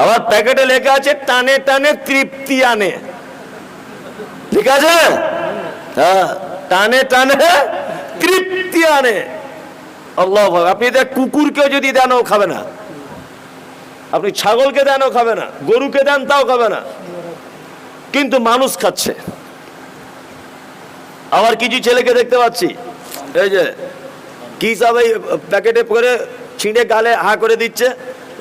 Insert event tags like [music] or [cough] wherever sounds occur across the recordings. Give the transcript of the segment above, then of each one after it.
আবার প্যাকেটে লেখা আছে, টানে টানে তৃপ্তি আনে। ঠিক আছে? হ্যাঁ টানে টানে তৃপ্তি আনে। আপনি কুকুরকেও যদি দেন, ও খাবে না। আপনি ছাগলকে দেন, ও খাবে না। গরুকে দেন, তাও খাবে না। কিন্তু মানুষ খাচ্ছে। আবার কিছু ছেলেকে দেখতে পাচ্ছি। এই যে, কি সব প্যাকেটে করে ছিঁড়ে গালে হা করে দিচ্ছে।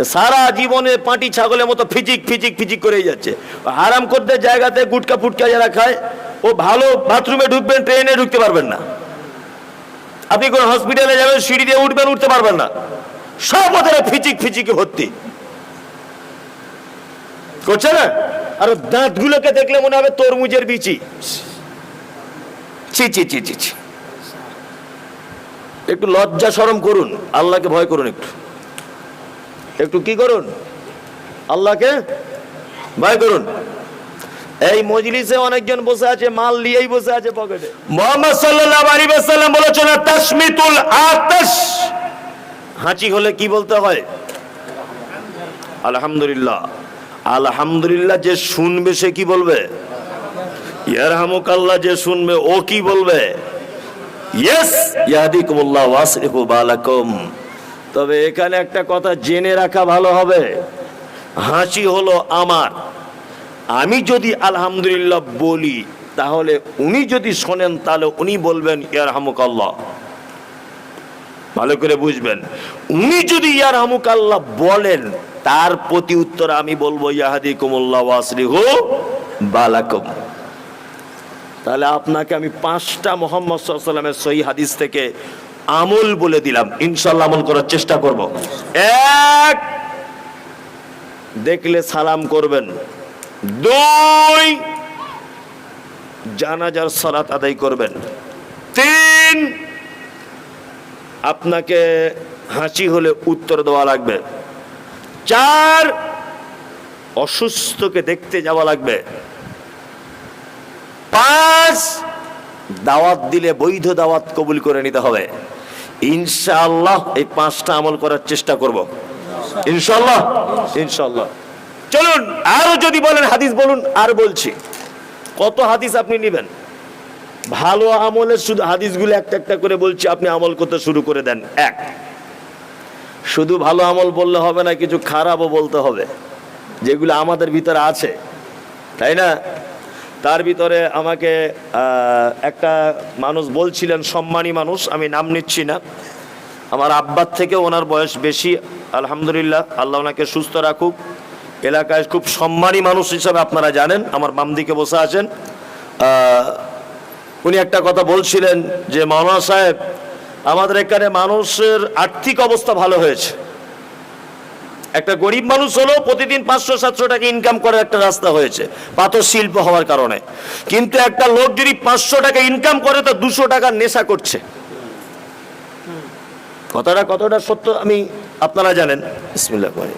সারা জীবনে পাটি ছাগলের মতো ফিচিক ফিচিক ফিজিক করেই যাচ্ছে। আরাম করতে জায়গাতে গুটকা, ফুটকা যারা খায়, ও ভালো বাথরুমে ঢুকবেন, ট্রেনে ঢুকতে পারবেন না। আপনি কোন হসপিটালে যাবেন, সিঁড়ি দিয়ে উঠবেন, উঠতে পারবেন না। সব ওদের ফিচিক ফিচিকে ভর্তি। করছে না? আর দাঁতগুলোকে দেখলে মনে হবে তরমুজের বিচি। চি চি ছি ছি। একটু লজ্জা শরম করুন, আল্লাহকে ভয় করুন একটু। একটু কি করুন? আল্লাহকে ভয় করুন। এই মজলিসে অনেকজন বসে আছে মাল নিয়েই বসে আছে পকেটে। মোহাম্মদ সাল্লাল্লাহু আলাইহি ওয়াসাল্লাম বলেছেন তাসমিতুল আতাশ। হাঁচি হলে কি বলতে হয়? আলহামদুলিল্লাহ। আলহামদুলিল্লাহ যে শুনবে সে কি বলবে? ইয়ারহামুকাল্লাহ যে শুনবে ও কি বলবে? ইয়েস ইয়াহদিকুমুল্লাহ ওয়াসরিফু বালাকুম। তবে এখানে একটা কথা জেনে রাখা ভালো হবে। হাসি হলো আমার। আমি যদি আলহামদুলিল্লাহ বলি, তাহলে উনি যদি শোনেন, তাহলে উনি বলবেন, ইয়ারহামুকাল্লাহ। ভালো করে বুঝবেন। উনি যদি ইয়ারহামুকাল্লাহ বলেন, তার প্রতি উত্তর আমি বলব, ইয়াহাদিকুমুল্লাহ ওয়াসরিহু বালাকুম। তাহলে আপনাকে আমি পাঁচটা মোহাম্মদ সাল্লামের সহি হাদিস থেকে আমল বলে দিলাম। ইনশাল্লাহ আমল করার চেষ্টা করব। এক, দেখলে সালাম করবেন। দুই, জানাজার সালাত আদায় করবেন। তিন, আপনাকে হাসি হলে উত্তর দেওয়া লাগবে। চার, অসুস্থকে দেখতে যাওয়া লাগবে। পাঁচ, দাওয়াত দিলে বৈধ দাওয়াত কবুল করে নিতে হবে। ইনশাআল্লাহ এই পাঁচটা আমল করার চেষ্টা করব। ইনশাআল্লাহ? ইনশাআল্লাহ। চলুন, আরও যদি বলেন হাদিস বলুন, আর বলছি। কত হাদিস আপনি নেবেন? ভালো আমলের শুধু হাদিসগুলো একটা একটা করে বলছি, আপনি আমল করতে শুরু করে দেন। এক, শুধু ভালো আমল বললে হবে না, কিছু খারাপও বলতে হবে। যেগুলো আমাদের ভিতরে আছে, তাই না? তার ভিতরে আমাকে একটা মানুষ বলছিলেন, সম্মানী মানুষ, আমি নাম নিচ্ছি না। আমার আব্বার থেকে ওনার বয়স বেশি, আলহামদুলিল্লাহ, আল্লাহ ওনাকে সুস্থ রাখুক। এলাকায় খুব সম্মানী মানুষ হিসাবে আপনারা জানেন, আমার বাম দিকে বসে আছেন। উনি একটা কথা বলছিলেন যে মাওলানা সাহেব, আমাদের এখানে মানুষের আর্থিক অবস্থা ভালো হয়েছে। একটা গরিব মানুষ হলো প্রতিদিন পাঁচশো সাতশো টাকা ইনকাম করার একটা রাস্তা হয়েছে পাথর শিল্প হওয়ার কারণে। কিন্তু একটা লোক যদি পাঁচশো টাকা ইনকাম করে তো দুশো টাকার নেশা করছে। কথাটা কতটা সত্য আমি আপনারা জানেন। বিসমিল্লাহ করে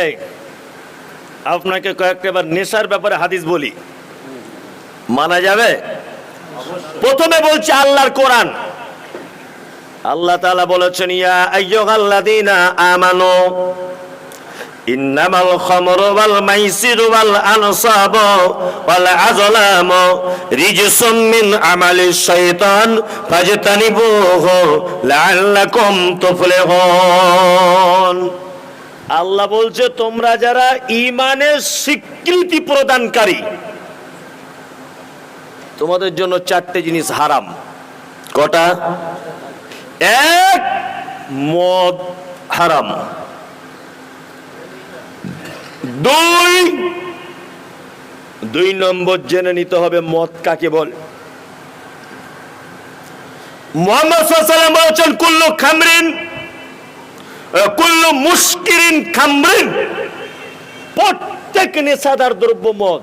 এই আপনাকে কয়েকটা বার নেশার ব্যাপারে হাদিস বলি। মানা যাবে? প্রথমে বলছে আল্লাহর কোরআন। আল্লাহ তাআলা বলেছেন, ইয়া আইয়ুহাল্লাযীনা আমানু, ইন্নামাল খামরু ওয়াল মাইসিরু ওয়াল আনসাবু ওয়াল আযলামু রিজসুম মিন আমালিশ শাইতান ফাজতানিবুহু লাআল্লাকুম আল্লাহ বলছে, তোমরা যারা ইমানের স্বীকৃতি প্রদানকারী তোমাদের জন্য চারটে জিনিস হারাম। কটা? এক, মদ হারাম। দুই দুই নম্বর জেনে নিতে হবে মদ কাকে বল। মোহাম্মদ কুল্লু কুল্লু প্রত্যেক নেশাদার দ্রব্য মদ।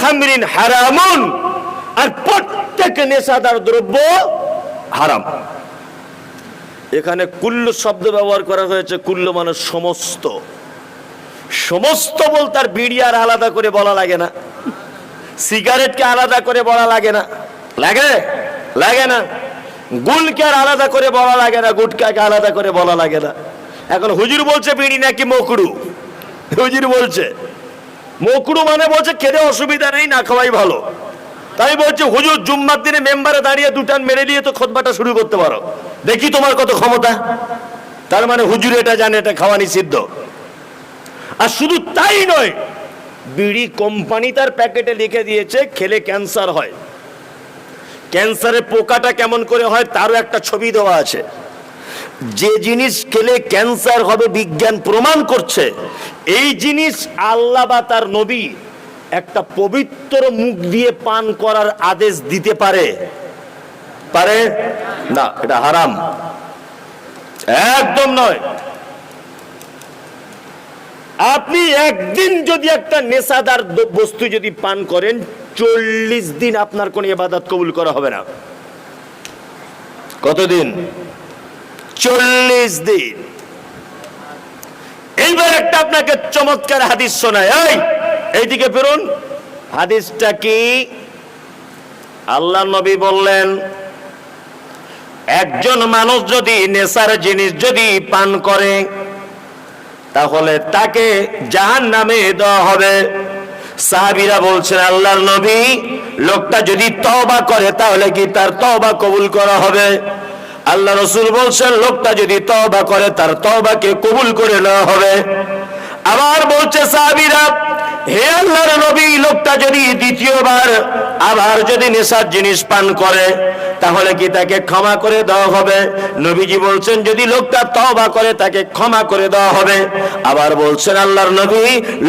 খামরিন হারামুন। আর প্রত্যেক নেশাদার দ্রব্য হারাম। এখানে শব্দ ব্যবহার করা হয়েছে মানে সমস্ত। সমস্ত বলতে আর বিড়ি আর আলাদা করে বলা লাগে না। সিগারেটকে আলাদা করে বলা লাগে না। লাগে? লাগে না। গুলকে আর আলাদা করে বলা লাগে না, গুটকাকে আলাদা করে বলা লাগে না। এখন হুজুর বলছে বিড়ি নাকি মকড়ু হুজুর বলছে। মকড়ু মানে বলছে খেতে অসুবিধা নেই, না খাওয়াই ভালো। তাই বলছে, হুজুর, জুম্মার দিনে মেম্বারে দাঁড়িয়ে দুটান মেরে দিয়ে তো খোদবাটা শুরু করতে পারো। দেখি তোমার কত ক্ষমতা। তার মানে হুজুর এটা জানে, এটা খাওয়া নিষিদ্ধ। আর শুধু তাই নয়, বিড়ি কোম্পানি তার প্যাকেটে লিখে দিয়েছে, খেলে ক্যান্সার হয়। ক্যান্সারের পোকাটা কেমন করে হয়, তারও একটা ছবি দেওয়া আছে। যে জিনিস খেলে ক্যান্সার হবে, বিজ্ঞান প্রমাণ করছে, এই জিনিস আল্লাহ বা তার নবী একটা পবিত্র মুখ দিয়ে পান করার আদেশ দিতে পারে। পারে? না, এটা হারাম। একদম নয়। আপনি একদিন যদি একটা নেশাদার বস্তু যদি পান করেন, চল্লিশ দিন আপনার কোন ইবাদত কবুল করা হবে না। কতদিন? চল্লিশ দিন। এইবার একটা আপনাকে চমৎকার হাদিস শোনায় এই, এইদিকে ফিরুন। হাদিসটা কি? আল্লাহ নবী বললেন, একজন মানুষ যদি নেশার জিনিস যদি পান করে, তাহলে তাকে জাহান নামে দেওয়া হবে। সাহাবিরা বলছেন, আল্লাহর নবী, লোকটা যদি তওবা করে, তাহলে কি তার তওবা কবুল করা হবে? আল্লাহ রসুল বলছেন, লোকটা যদি তবা করে, তার তবাকে কবুল করে নেওয়া হবে। আবার বলছে সাহাবিরা, হে আল্লাহর নবী, লোকটা যদি দ্বিতীয়বার আবার যদি নেশার জিনিস পান করে তাহলে কি তাকে ক্ষমা করে দেওয়া হবে? নবীজি বলছেন, যদি লোকটা তওবা করে, তাকে ক্ষমা করে দেওয়া হবে। আবার বলছেন, আল্লাহর নবী,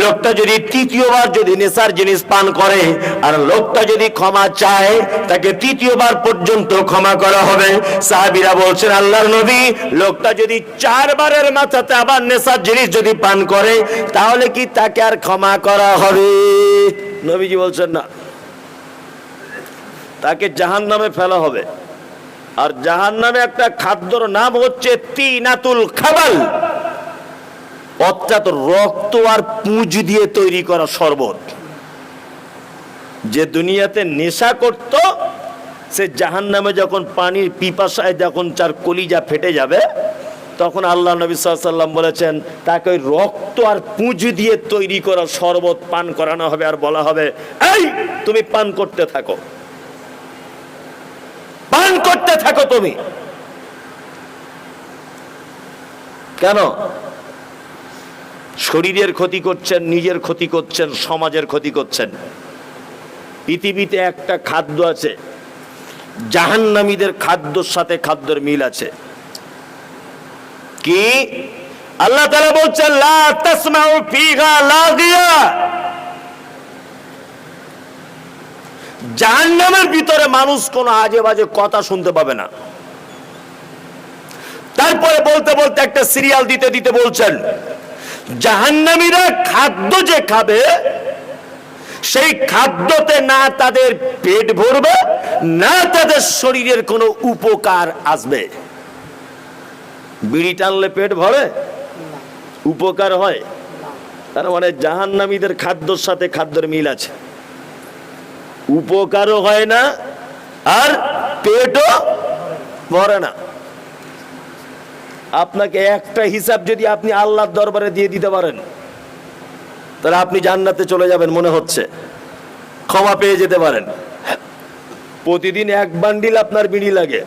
লোকটা যদি তৃতীয়বার যদি নেশার জিনিস পান করে, আর লোকটা যদি ক্ষমা চায়, তাকে তৃতীয়বার পর্যন্ত ক্ষমা করা হবে। সাহাবিরা বলছেন, আল্লাহর নবী, লোকটা যদি চারবারের মাথাতে আবার নেশার জিনিস যদি পান করে, তাহলে কি তাকে আর ক্ষমা করা হবে? নবীজি বলছেন, না। তাকে জাহান নামে ফেলা হবে। আর জাহান নামে একটা খাদ্যর নাম হচ্ছে তিনাতুল খাবাল। অর্থাৎ রক্ত আর পুঁজ দিয়ে তৈরি করা শরবত। যে দুনিয়াতে নেশা করত, সে জাহান নামে যখন পানির পিপাসায় যখন চার কলিজা ফেটে যাবে, তখন আল্লাহ নবী সাল্লাম বলেছেন, তাকে ওই রক্ত আর পুঁজ দিয়ে তৈরি করা শরবত পান করানো হবে আর বলা হবে, এই, তুমি পান করতে থাকো। করতে থাকো তুমি। কেন? শরীরের ক্ষতি করছেন, নিজের ক্ষতি করছেন, সমাজের ক্ষতি করছেন। পৃথিবীতে একটা খাদ্য আছে, জাহান্নামীদের খাদ্যর সাথে খাদ্যের মিল আছে। কি? আল্লাহ তাআলা বলছেন জাহান্নামের ভিতরে মানুষ কোন আজে বাজে কথা শুনতে পাবে না। তারপরে বলতে বলতে একটা সিরিয়াল দিতে দিতে বলছেন, জাহান্নামীরা খাদ্য যে খাবে, সেই খাদ্যতে না তাদের পেট ভরবে, না তাদের শরীরের কোনো উপকার আসবে। বিড়ি টানলে পেট ভরে? উপকার হয়। তার মানে জাহান্নামীদের খাদ্যর সাথে খাদ্যের মিল আছে। উপকারও হয় না, আর পেটও ভরে না। আপনাকে একটা হিসাব যদি আপনি আল্লাহর দরবারে দিয়ে দিতে পারেন, তাহলে আপনি জান্নাতে চলে যাবেন মনে হচ্ছে। ক্ষমা পেয়ে যেতে পারেন। প্রতিদিন এক বান্ডিল আপনার বিড়ি লাগে।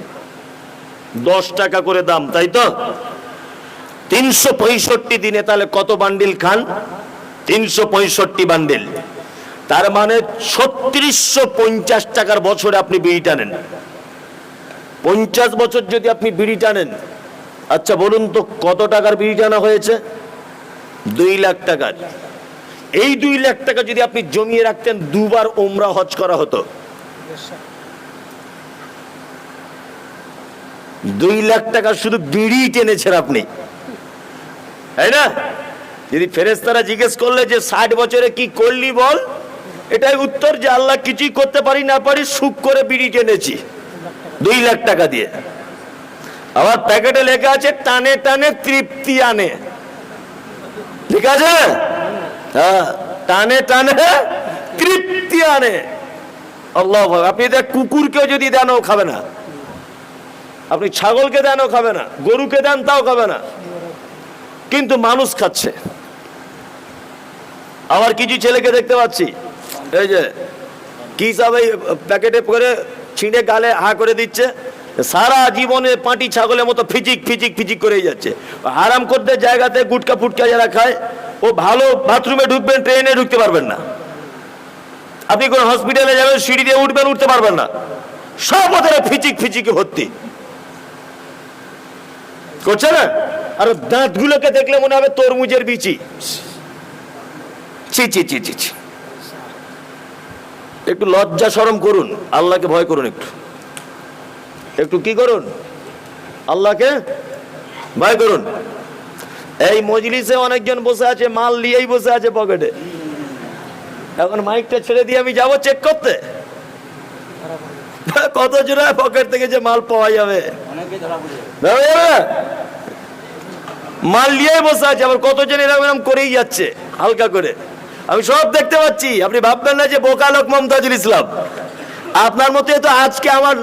দশ টাকা করে দাম, তাই তো? তিনশো পঁয়ষট্টি দিনে তাহলে কত বান্ডিল খান? তিনশো পঁয়ষট্টি বান্ডিল। তার মানে ছত্রিশশো পঞ্চাশ টাকার বছরে আপনি বিড়ি টানেন। পঞ্চাশ বছর যদি আপনি বিড়ি টানেন আচ্ছা বলুন তো কত টাকার বিড়ি টানা হয়েছে? দুই লাখ টাকার। এই দুই লাখ টাকা যদি আপনি জমিয়ে রাখতেন, দুবার ওমরা হজ করা হতো। দুই লাখ টাকা শুধু বিড়ি টেনেছেন আপনি। তাই না? যদি ফেরেস্তারা জিজ্ঞেস করলে যে ষাট বছরে কি করলি বল? এটাই উত্তর যে আল্লাহ কিছুই করতে পারি না পারি, সুখ করে বিড়ি টেনেছি দুই লাখ টাকা দিয়ে। আবার প্যাকেটে লেখা আছে, টানে টানে তৃপ্তি আনে। ঠিক আছে? হ্যাঁ টানে টানে তৃপ্তি আনে। আল্লাহ আপনি দেখ কুকুরকেও যদি দেন, ও খাবে না। আপনি ছাগলকে দেন, ও খাবে না। গরুকে দেন, তাও খাবে না। কিন্তু মানুষ খাচ্ছে। আবার কিছু ছেলেকে দেখতে পাচ্ছি। এই যে, কি সব এই প্যাকেটে করে ছিঁড়ে গালে হা করে দিচ্ছে? সারা জীবনে পাটি ছাগলের মতো ফিচিক ফিচিক ফিচিক করেই যাচ্ছে। আরাম করতে জায়গাতে গুটকা ফুটকা যারা খায়, ও ভালো বাথরুমে ঢুকবেন, ট্রেনে ঢুকতে পারবেন না। আপনি কোন হসপিটালে যাবেন, সিঁড়ি দিয়ে উঠবেন, উঠতে পারবেন না। সব ওদের ফিচিক ফিচিকে ভর্তি। করছে না? আর দাঁতগুলোকে দেখলে মনে হবে তরমুজের বিচি। ছি ছি ছি ছি ছি। একটু লজ্জা শরম করুন, আল্লাহকে ভয় করুন একটু। একটু কি করুন? আল্লাহকে ভয় করুন। এই মজলিসে অনেকজন বসে আছে, মাল নিয়েই বসে আছে পকেটে। এখন মাইকটা ছেড়ে দিয়ে আমি যাব চেক করতে। কত জোড়া পকেট থেকে যে মাল পাওয়া যাবে? মাল নিয়েই বসে আছে, আবার কতজন এরকম করেই যাচ্ছে, হালকা করে। আমি সব দেখতে পাচ্ছি। আপনি ভাববেন না যে বোকা লোক মমতাজুল ইসলাম। আপনার মতে তো আজকে আমার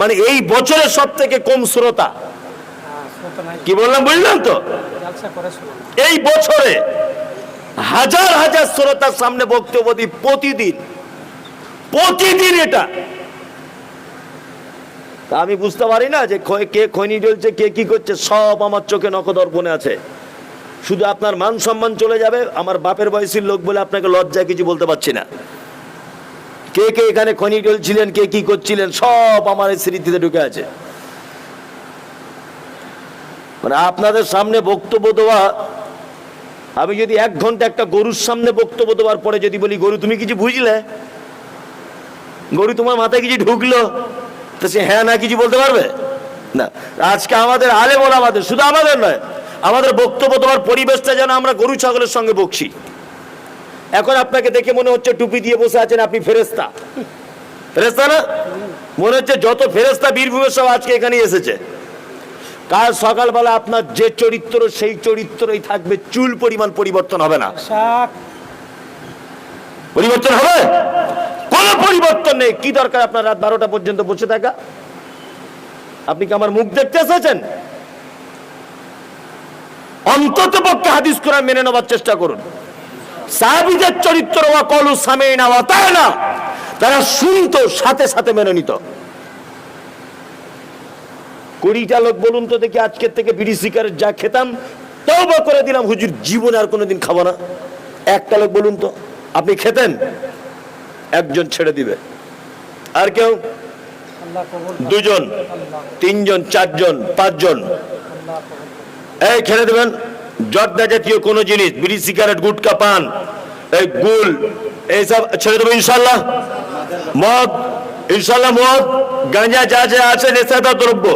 মানে এই বছরের সব থেকে কম শ্রোতা। কি বললাম বুঝলাম তো। এই বছরে হাজার হাজার শ্রোতার সামনে বক্তব্য দিই প্রতিদিন। প্রতিদিন এটা। আমি বুঝতে পারি না যে কে খৈনি জ্বলছে, কে কি করছে, সব আমার চোখে নখদর্পণে আছে। শুধু আপনার মান সম্মান চলে যাবে, আমার বাপের বয়সীর লোক বলে আপনাকে লজ্জায় কিছু বলতে পারছি না। কে কে এখানে খনি জ্বলছিলেন কে কি করছিলেন, সব আমার স্মৃতিতে ঢুকে আছে। মানে আপনাদের সামনে বক্তব্য দেওয়া, আমি যদি এক ঘণ্টা একটা গরুর সামনে বক্তব্য দেওয়ার পরে যদি বলি, গরু, তুমি কিছু বুঝলে? গরু তোমার মাথায় কিছু ঢুকলো? তো সে হ্যাঁ না কিছু বলতে পারবে? না। আজকে আমাদের আলে বলা আমাদের শুধু আমাদের নয় আমাদের বক্তব্য তোমার পরিবেশটা যেন আমরা গরু ছাগলের সঙ্গে বকছি। এখন আপনাকে দেখে মনে হচ্ছে টুপি দিয়ে বসে আছেন আপনি ফেরেস্তা ফেরেস্তা না? মনে হচ্ছে যত ফেরেস্তা বীরভূমের সব আজকে এখানে এসেছে। কাল সকালবেলা আপনার যে চরিত্র সেই চরিত্রই থাকবে চুল পরিমাণ পরিবর্তন হবে না। পরিবর্তন হবে? কোনো পরিবর্তন নেই। কি দরকার আপনার রাত বারোটা পর্যন্ত বসে থাকা? আপনি কি আমার মুখ দেখতে এসেছেন? অন্তত পক্ষে হাদিস কোরআন মেনে নেওয়ার চেষ্টা করুন। সাহাবিদের চরিত্র ওয়া কলু সামে না তাই না তারা শুনতো সাথে সাথে মেনে নিত। কুড়িটা লোক বলুন তো দেখি আজকের থেকে বিড়ি সিগারেট যা খেতাম তওবা করে দিলাম হুজুর জীবনে আর কোনোদিন খাব না। একটা লোক বলুন তো আপনি খেতেন? একজন ছেড়ে দিবে। আর কেউ? দুজন তিনজন চারজন পাঁচজন। এই ছেড়ে দেবেন জর্দা জাতীয় কোনো জিনিস, বিড়ি, সিগারেট, গুটকা, পান, এই গুল এইসব ছেড়ে দেবো ইনশাল্লাহ মদ ইনশাল্লাহ মদ, গাঁজা যা যা আছে নেশাদার দ্রব্য।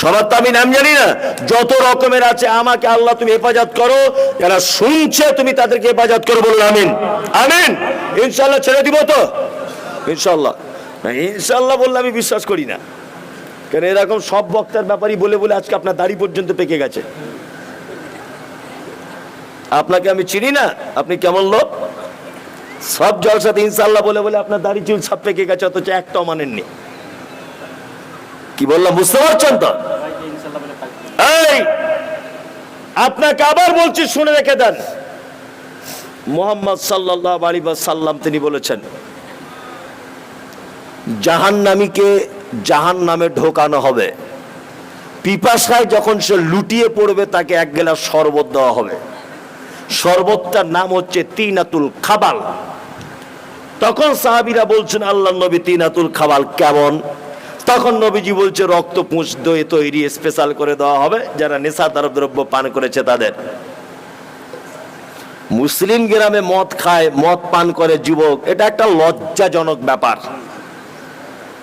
সবার তো আমি নাম জানি না, যত রকমের আছে আমাকে আল্লাহ তুমি হেফাজত করো, যারা শুনছে তুমি তাদেরকে হেফাজত করো বলুন আমিন। আমিন ইনশাল্লাহ ছেড়ে দিব তো। ইনশাল্লাহ ইনশাল্লাহ বললে আমি বিশ্বাস করি না। কেন এরকম সব বক্তার ব্যাপারই বলে বলে আজকে আপনার দাড়ি পর্যন্ত পেকে গেছে। আপনাকে আমি চিনি না, আপনি কেমন লোক? সব জলসাতে ইনশাল্লাহ বলে বলে আপনার দাড়ি চুল সব পেকে গেছে, অথচ একটাও মানেননি। কি বললাম, বুঝতে পারছেন তো। এই, আপনাকে আবার বলছি, শুনে রেখে দেন। মোহাম্মদ সাল্লাহ আলী সাল্লাম তিনি বলেছেন, জাহান্নামীকে জাহান নামে ঢোকানো হবে। পিপাসায় যখন সে লুটিয়ে পড়বে, তাকে এক গেলাস শরবত দেওয়া হবে। শরবতটার নাম হচ্ছে তিনাতুল খাবাল। তখন সাহাবিরা বলছেন আল্লাহ নবী তিনাতুল খাবাল কেমন? তখন নবীজি বলছে রক্ত পুঁছ দই তৈরি স্পেশাল করে দেওয়া হবে, যারা নেশাদার দ্রব্য পান করেছে তাদের। মুসলিম গ্রামে মদ খায়, মদ পান করে যুবক। এটা একটা লজ্জাজনক ব্যাপার।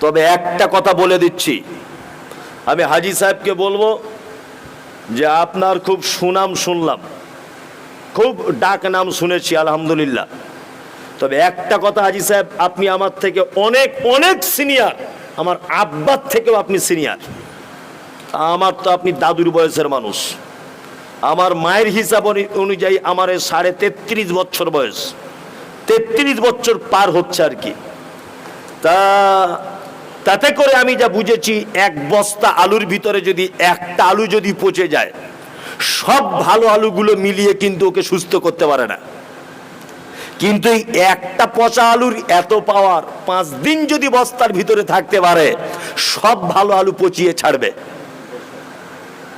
তবে একটা কথা বলে দিচ্ছি। আমি হাজি সাহেবকে বলব যে আপনার খুব সুনাম শুনলাম। খুব ডাক নাম শুনেছি, আলহামদুলিল্লাহ। তবে একটা কথা হাজি সাহেব, আপনি আমার থেকে অনেক অনেক সিনিয়র আমার আব্বার থেকেও আপনি সিনিয়র আমার তো আপনি দাদুর বয়সের মানুষ। আমার মায়ের হিসাব অনু- অনুযায়ী আমার সাড়ে তেত্রিশ বছর বয়স। তেত্রিশ বছর পার হচ্ছে আর কি। তা তাতে করে আমি যা বুঝেছি, এক বস্তা আলুর ভিতরে যদি একটা আলু যদি পচে যায়, সব ভালো আলুগুলো মিলিয়ে কিন্তু ওকে সুস্থ করতে পারে না। কিন্তু এই একটা পচা আলুর এত পাওয়ার পাঁচ দিন যদি বস্তার ভিতরে থাকতে পারে, সব ভালো আলু পচিয়ে ছাড়বে।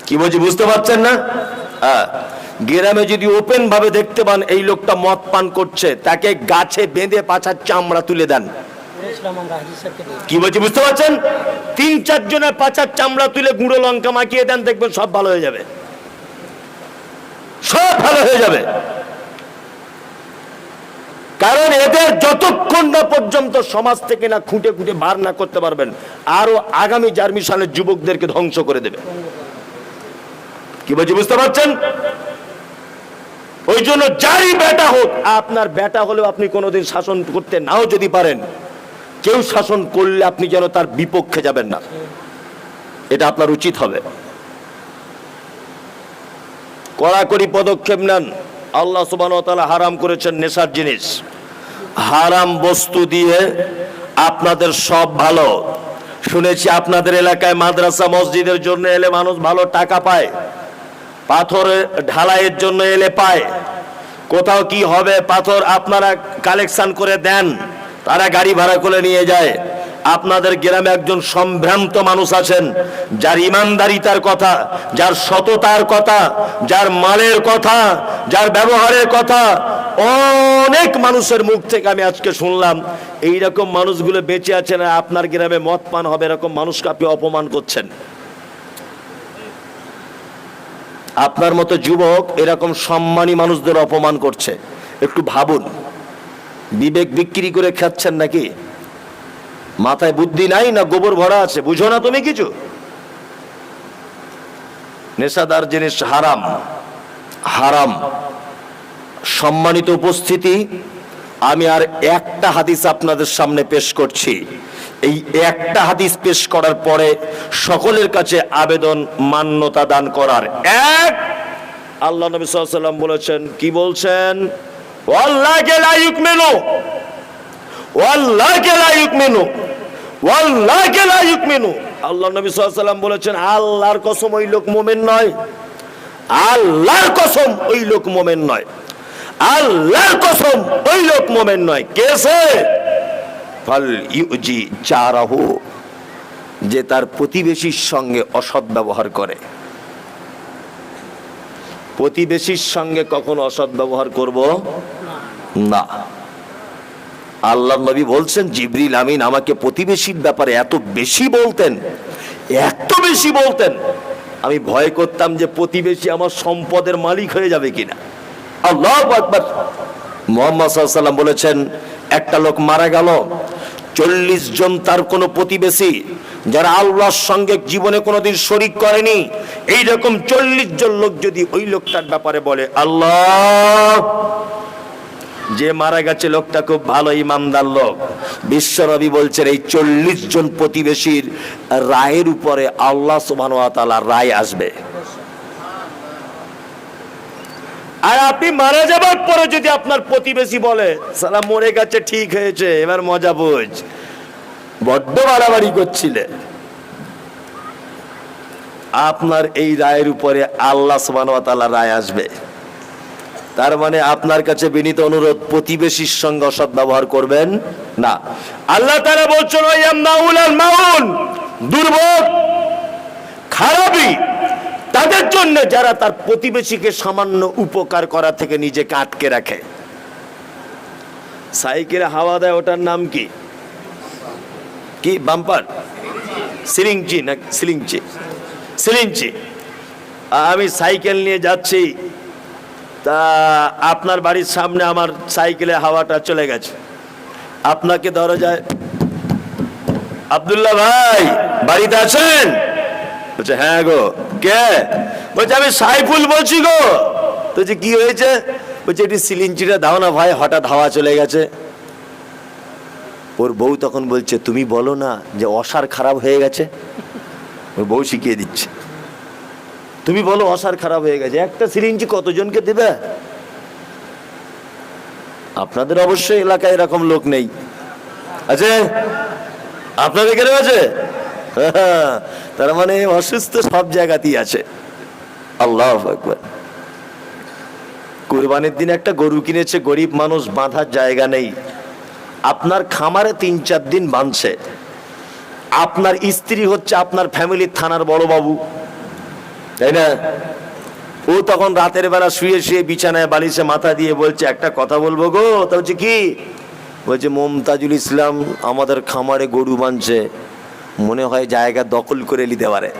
কি বলছি, বুঝতে পারছেন না? হ্যাঁ গ্রামে যদি ওপেন ভাবে দেখতে পান, এই লোকটা মদ পান করছে, তাকে গাছে বেঁধে পাছার চামড়া তুলে দেন। কি বলছি, বুঝতে পারছেন? তিন, চার জনের পাচার চামড়া তুলে গুঁড়ো লঙ্কা মাখিয়ে দেন, দেখবেন সব ভালো হয়ে যাবে। সব ভালো হয়ে যাবে। কারণ এদের যতক্ষণ না পর্যন্ত সমাজ থেকে না খুঁটে খুঁটে বার না করতে পারবেন আরও আগামী জার্মিশনের যুবকদেরকে ধ্বংস করে দেবে। কি বলছি, বুঝতে পারছেন? ওই জন্য যারই বেটা হোক, আপনার বেটা হলেও আপনি কোনোদিন শাসন করতে নাও যদি পারেন কেউ শাসন করলে আপনি যেন তার বিপক্ষে যাবেন না। এটা আপনার উচিত হবে। কড়াকড়ি পদক্ষেপ নেন। আল্লাহ সুবান হারাম করেছেন নেশার জিনিস। হারাম বস্তু দিয়ে আপনাদের সব ভালো। শুনেছি আপনাদের এলাকায় মাদ্রাসা, মসজিদের জন্য এলে মানুষ ভালো টাকা পায়। পাথর ঢালাইয়ের জন্য এলে পায়। কোথাও কি হবে পাথর আপনারা কালেকশন করে দেন। তারা গাড়ি ভাড়া করে নিয়ে যায়। আপনাদের গ্রামে একজন সম্ভ্রান্ত মানুষ আছেন, যার ইমানদারিতার কথা, যার সততার কথা, যার মালের কথা, যার ব্যবহারের কথা অনেক মানুষের মুখ থেকে আমি আজকে শুনলাম। এই রকম মানুষগুলো বেঁচে আছেন আপনার গ্রামে মদ পান হবে এরকম মানুষকে আপনি অপমান করছেন। আপনার মতো যুবক এরকম সম্মানী মানুষদের অপমান করছে। একটু ভাবুন। বিবেক বিক্রি করে খাচ্ছেন নাকি? মাথায় বুদ্ধি নাই না গোবর ভরা আছে? বুঝো না তুমি কিছু? নেশাদার জিনিস হারাম। হারাম। সম্মানিত উপস্থিতি, আমি আর একটা হাদিস আপনাদের সামনে পেশ করছি। এই একটা হাদিস পেশ করার পরে সকলের কাছে আবেদন, মান্যতা দান করার এক। আল্লাহ নবী সাল্লাম বলেছেন, কি বলছেন? ওয়াল্লাহি লা ইউকমিনু। ওয়াল্লাহি লা ইউকমিনু। ওয়াল্লাহি লা ইউকমিনু। আল্লাহ নবী সাল্লাম বলেছেন, আল্লাহর কসম ওই লোক মুমিন নয়। আল্লাহর কসম ওই লোক মোমেন নয়। আল্লাহর কসম ওই লোক মোমেন নয়। কেসে ফল ইউজি চারাহু যে তার প্রতিবেশীর সঙ্গে অসৎ ব্যবহার করে। প্রতিবেশীর সঙ্গে কখন অসৎ ব্যবহার করব? না। আল্লাহ নবী বলছেন, জিবরিল আমিন আমাকে প্রতিবেশীর ব্যাপারে এত বেশি বলতেন, এত বেশি বলতেন, আমি ভয় করতাম যে প্রতিবেশী আমার সম্পদের মালিক হয়ে যাবে কিনা। আল্লাহ আকবার। মোহাম্মদ সাল্লাম বলেছেন, একটা লোক মারা গেল, চল্লিশ জন তার কোনো প্রতিবেশী যারা আল্লাহর সঙ্গে জীবনে কোনোদিন শরিক করেনি এই রকম চল্লিশ জন লোক যদি ওই লোকটার ব্যাপারে বলে, আল্লাহ যে মারা গেছে লোকটা খুব ভালো ইমানদার লোক। বিশ্বনবী বলছেন, এই চল্লিশ জন প্রতিবেশীর রায়ের উপরে আল্লাহ সুবাহ রায় আসবে। আর আপনি মারা যাবার পরে যদি আপনার প্রতিবেশী বলে, সালা মরে গেছে, ঠিক হয়েছে, এবার মজা বোঝ। বড্ড বাড়াবাড়ি করছিলে। আপনার এই রায়ের উপরে আল্লাহ সুবাহ রায় আসবে। তার মানে আপনার কাছে বিনীত অনুরোধ, প্রতিবেশীর সঙ্গে অসৎ ব্যবহার করবেন না। আল্লাহ তারা বলছেন মাউন খারাপই, তাদের জন্য যারা তার প্রতিবেশীকে সামান্য উপকার করা থেকে নিজেকে আটকে রাখে। সাইকেলে হাওয়া দেয়, ওটার নাম কি? কি, বাম্পার? সিলিংচি না, সিলিংচি। সিলিংচি। আমি সাইকেল নিয়ে যাচ্ছি। তা আপনার বাড়ির সামনে আমার সাইকেলে হাওয়াটা চলে গেছে। আপনাকে ধরা যায় আব্দুল্লাহ ভাই, বাড়িতে আছেন? বলছে হ্যাঁ গো। কে? বলছে, আমি সাইফুল বলছি গো। তো যে কি হয়েছে? বলছে, এটি সিলিঞ্চিটা দাও না ভাই, হঠাৎ হাওয়া চলে গেছে। ওর বউ তখন বলছে, তুমি বলো না যে অসার খারাপ হয়ে গেছে? ওর বউ শিখিয়ে দিচ্ছে। তুমি বলো অসার খারাপ হয়ে গেছে। একটা সিরিঞ্জি কতজনকে দেবে? আপনাদের অবশ্যই এলাকায় এরকম লোক নেই। আছে? আপনাদের এখানে আছে? [laughs] তার মানে অসুস্থ সব জায়গাতেই আছে। আল্লাহ আকবার। কুরবানির দিন একটা গরু কিনেছে, গরিব মানুষ বাঁধার জায়গা নেই। আপনার খামারে তিন চার দিন বাঁধছে। আপনার স্ত্রী হচ্ছে আপনার ফ্যামিলির থানার বড় বাবু। তাই না? ও তখন রাতের বেলা শুয়ে শুয়ে বিছানায় বালিশে মাথা দিয়ে বলছে, একটা কথা বলব গো। তা হচ্ছে কি? বলছে, মমতাজুল ইসলাম আমাদের খামারে গরু বাঁধছে মনে হয় জায়গা দখল করে নিতে পারে।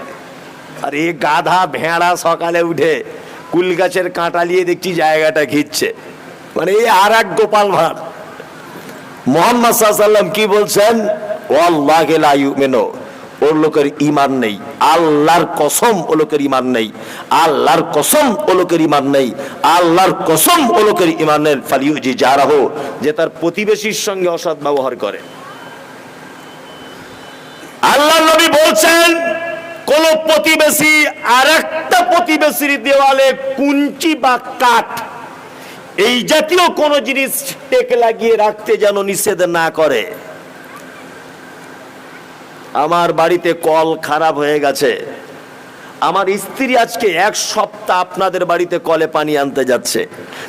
আর এ গাধা ভেড়া সকালে উঠে কুল গাছের কাঁটা নিয়ে দেখছি জায়গাটা ঘিরছে। মানে এই আর এক গোপাল ভাঁড়। মোহাম্মদ সাল্লাম কি বলছেন? ও আল্লাহ মেনো ওর লোকের ইমান নেই। আল্লাহর কসম ও লোকের ইমান নেই। আল্লাহর কসম ও লোকের ইমান নেই। আল্লাহর কসম ও লোকের ইমানের ফালিউজি যারাহ যে তার প্রতিবেশীর সঙ্গে অসৎ ব্যবহার করে। আল্লাহ নবী বলছেন, কোন প্রতিবেশী আর একটা প্রতিবেশীর দেওয়ালে কুঞ্চি বা কাঠ, এই জাতীয় কোন জিনিস টেকে লাগিয়ে রাখতে যেন নিষেধ না করে। আমার বাড়িতে কল খারাপ হয়ে গেছে। আমার স্ত্রী আজকে এক সপ্তাহ আপনাদের বাড়িতে কলে পানি আনতে যাচ্ছে।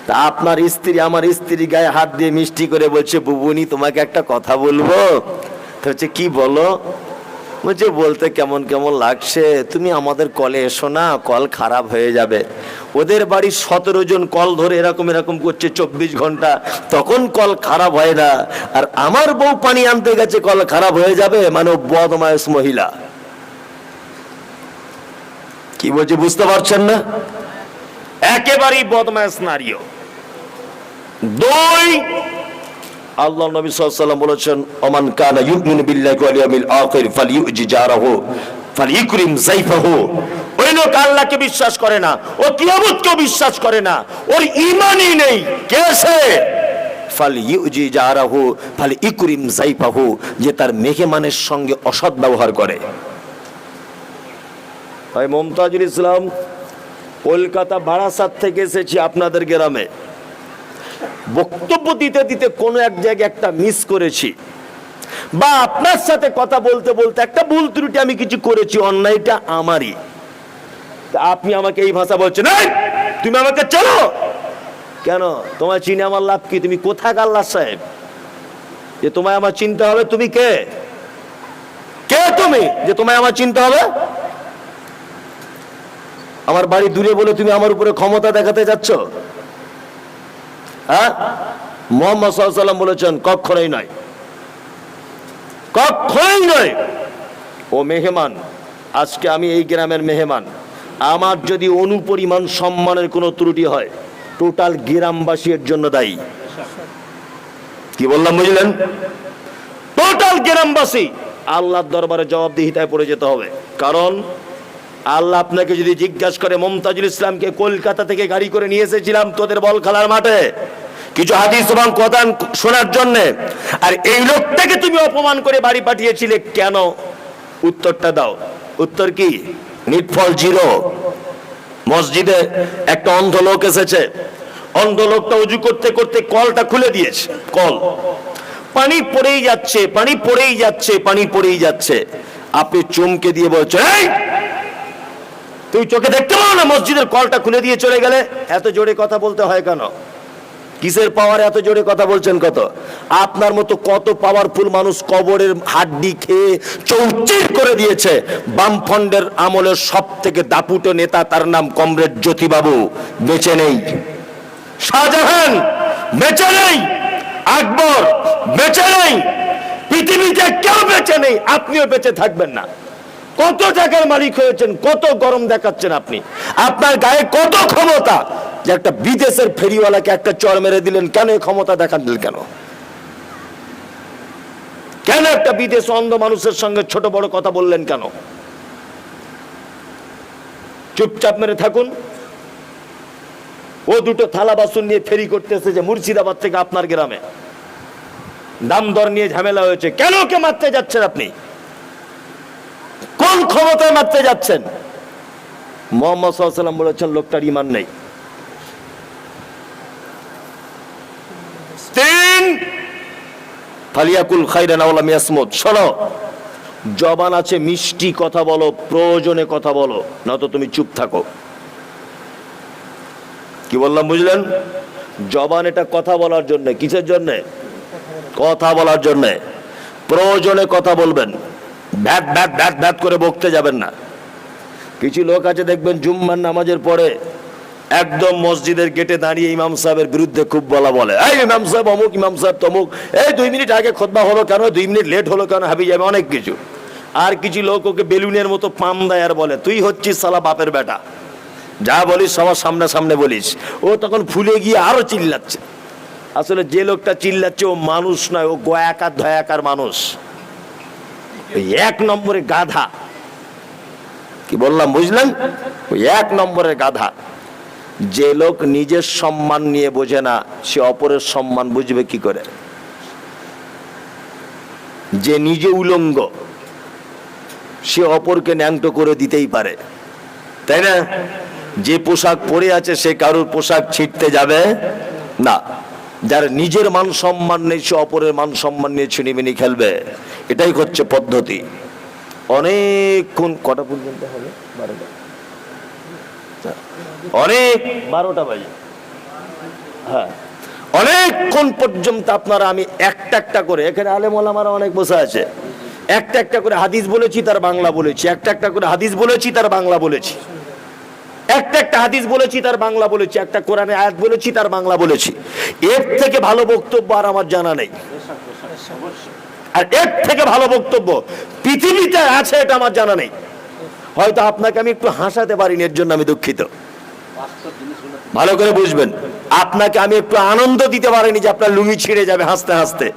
তা আপনার স্ত্রী, আমার স্ত্রী গায়ে হাত দিয়ে মিষ্টি করে বলছে, বুবুনি, তোমাকে একটা কথা বলব? তো হচ্ছে কি বলো? বলছে বলতে কেমন কেমন লাগছে, তুমি আমাদের কলে এসো না, কল খারাপ হয়ে যাবে। ওদের বাড়ির সতেরো জন কল ধরে এরকম এরকম করছে চব্বিশ ঘণ্টা, তখন কল খারাপ হয় না। আর আমার বউ পানি আনতে গেছে, কল খারাপ হয়ে যাবে মানে বদমায়স মহিলা। কি বলছে, বুঝতে পারছেন না? একেবারেই বদমায়স নারীও। দুই আল্লাহ নবী সাল্লাল্লাহু বলেছেন, ওমান কানা ইউমিনু বিল্লাহি ওয়াল ইয়াউমিল আখির ফালইউজি জারাহু, ফালইকরিম যাইফাহু। ওই লোক আল্লাহকে বিশ্বাস করে না, ও কিয়ামতকে বিশ্বাস করে না, ওর ঈমানই নেই। কে সে? ফালইউজি জারাহু, ফালইকরিম যাইফাহু, যে তার মেহমানের সঙ্গে অসৎ ব্যবহার করে। ভাই, মমতাজুল ইসলাম কলকাতা বারাসাত থেকে এসেছি আপনাদের গ্রামে। বক্তব্য দিতে দিতে কোনো এক জায়গায় একটা মিস করেছি। বা আপনার সাথে কথা বলতে বলতে একটা ভুল ত্রুটি আমি কিছু করেছি, অন্যায়টা আমারই। আপনি আমাকে এই ভাষা বলছেন তুমি আমাকে চলো কেন? তোমার চিনে আমার লাভ কি? তুমি কোথায় আল্লাহ সাহেব? যে তোমায় আমার চিনতে হবে তুমি কে? কে তুমি? যে তোমায় আমার চিনতে হবে? আমার বাড়ি দূরে বলে তুমি আমার উপরে ক্ষমতা দেখাতে যাচ্ছ? হ্যাঁ? মোহাম্মদ সাল্লাম বলেছেন কখনোই নয়। কখনোই নয়। ও মেহমান, আজকে আমি এই গ্রামের মেহমান। আমার যদি অনুপরিমাণ সম্মানের কোনো ত্রুটি হয়, টোটাল গ্রামবাসী এর জন্য দায়ী। কি বললাম, বুঝলেন? টোটাল গ্রামবাসী। আল্লাহর দরবারে জবাবদিহিতায় পড়ে যেতে হবে। কারণ, আল্লাহ আপনাকে যদি জিজ্ঞাসা করে, মমতাজুল ইসলামকে কলকাতা থেকে গাড়ি করে নিয়ে এসেছিলাম তোদের বল খেলার মাঠে? কিছু হাদিস এবং কথা শোনার জন্য। আর এই লোকটাকে তুমি অপমান করে বাড়ি পাঠিয়েছিলে কেন? উত্তরটা দাও। উত্তর কি? নিটফল জিরো মসজিদে একটা অন্ধ লোক এসেছে। অন্ধ লোকটা উজু করতে করতে কলটা খুলে দিয়েছে। কল। পানি পড়েই যাচ্ছে পানি পড়েই যাচ্ছে পানি পড়েই যাচ্ছে। আপনি চমকে দিয়ে বলছেন "এই, তুই চোখে দেখতে পাও না মসজিদের কলটা খুলে দিয়ে চলে গেলে? এত জোরে কথা বলতে হয় কেন? কিসের পাওয়ার এত জোরে কথা বলছেন কত? আপনার মতো কত পাওয়ারফুল মানুষ কবরের হাড্ডি খেয়ে চৌচির করে দিয়েছে। বামফন্ডের আমলের সব থেকে দাপুটো নেতা তার নাম কমরেড জ্যোতিবাবু। বেঁচে নেই। শাহজাহান, বেঁচে নেই। আকবর, বেঁচে নেই। পৃথিবীতে কেউ বেঁচে নেই। আপনিও বেঁচে থাকবেন না। কত টাকার মালিক হয়েছেন, কত গরম দেখাচ্ছেন আপনি। আপনার গায়ে কত ক্ষমতা? যে একটা বিদেশের ফেরিওয়ালাকে একটা চর মেরে দিলেন, কেন ক্ষমতা দেখালেন কেন? কেন একটা বিদেশ অন্ধ মানুষের সঙ্গে ছোট বড় কথা বললেন কেন? চুপচাপ মেরে থাকুন। ও দুটো থালা বাসন নিয়ে ফেরি করতেছে যে মুর্শিদাবাদ থেকে আপনার গ্রামে। দাম দর নিয়ে ঝামেলা হয়েছে। কেন কে মারতে যাচ্ছেন আপনি? কোন ক্ষমতায় মারতে যাচ্ছেন? মোহাম্মদ সাল্লাম বলেছেন, লোকটার ইমান নেই। ফালিয়াকুল খাইরান শোনো। জবান আছে মিষ্টি কথা বলো, প্রয়োজনে কথা বলো, নয়তো তুমি চুপ থাকো। কি বললাম, বুঝলেন? জবান এটা কথা বলার জন্য, কিসের জন্য? কথা বলার জন্য। প্রয়োজনে কথা বলবেন। ব্যাট ব্যাট ব্যাট ব্যাট করে বকতে যাবেন না। কিছু লোক আছে, দেখবেন জুম্মার নামাজের পরে একদম মসজিদের গেটে দাঁড়িয়ে ইমাম সাহেবের বিরুদ্ধে খুব বলা বলে। এই ইমাম সাহেব অমুক, ইমাম সাহেব তমুক। এই দুই মিনিট আগে খোদবা হলো কেন? দুই মিনিট লেট হলো কেন? হাবি যাবে অনেক কিছু। আর কিছু লোক ওকে বেলুনের মতো পাম দেয় আর বলে, তুই হচ্ছিস সালা বাপের বেটা। যা বলিস সবার সামনে সামনে বলিস। ও তখন ফুলে গিয়ে আরও চিল্লাচ্ছে। আসলে যে লোকটা চিল্লাচ্ছে, ও মানুষ নয়, ও গয়াকার, ধয়াকার মানুষ। এক নম্বরে গাধা। কি বললাম, বুঝলেন? ওই এক নম্বরের গাধা। যে লোক নিজের সম্মান নিয়ে বোঝে না, সে অপরের সম্মান বুঝবে কি করে? যে নিজে উলঙ্গ, সে অপরকে ন্যাংটো করে দিতেই পারে। তাই না? যে পোশাক পরে আছে, সে কারোর পোশাক ছিটতে যাবে না। যার নিজের মান সম্মান নেই, সে অপরের মান সম্মান নিয়ে ছিনিমিনি খেলবে। এটাই হচ্ছে পদ্ধতি। অনেকক্ষণ কটা পর্যন্ত হবে? বারোটা অনেক বারোটা বাজে। হ্যাঁ। অনেকক্ষণ পর্যন্ত আপনারা আমি একটা একটা করে এখানে আলেম ওলামারা অনেক বসে আছে একটা একটা করে হাদিস বলেছি তার বাংলা বলেছি একটা একটা করে হাদিস বলেছি তার বাংলা বলেছি একটা একটা হাদিস বলেছি তার বাংলা বলেছি একটা কোরআনে আয়াত বলেছি তার বাংলা বলেছি। এর থেকে ভালো বক্তব্য আর আমার জানা নেই। আর এর থেকে ভালো বক্তব্য পৃথিবীতে আছে এটা আমার জানা নেই। হয়তো আপনাকে আমি একটু হাসাতে পারিনি এর জন্য আমি দুঃখিত। ভালো করে বুঝবেন। আপনাকে আমি একটু আনন্দ দিতে পারিনি যে আপনার লুঙ্গি ছিঁড়ে যাবে হাসতে হাসতে।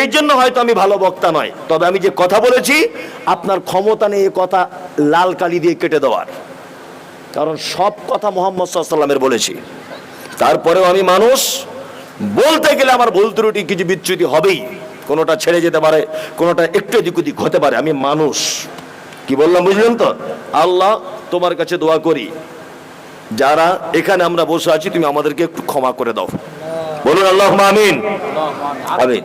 এই জন্য হয়তো আমি ভালো বক্তা নয়। তবে আমি যে কথা বলেছি, আপনার ক্ষমতা নেই কথা লাল কালি দিয়ে কেটে দেওয়ার। কারণ সব কথা মোহাম্মদ সাল্লামের বলেছি। তারপরেও আমি মানুষ, বলতে গেলে আমার ভুল ত্রুটি কিছু বিচ্যুতি হবেই। কোনোটা ছেড়ে যেতে পারে, কোনোটা একটু এদিক ওদিক হতে পারে। আমি মানুষ। কি বললাম বুঝলেন তো? আল্লাহ তোমার কাছে দোয়া করি। যারা এখানে আমরা বসে আছি তুমি আমাদেরকে একটু ক্ষমা করে দাও। বলুন আল্লাহ আমিন। আমিন।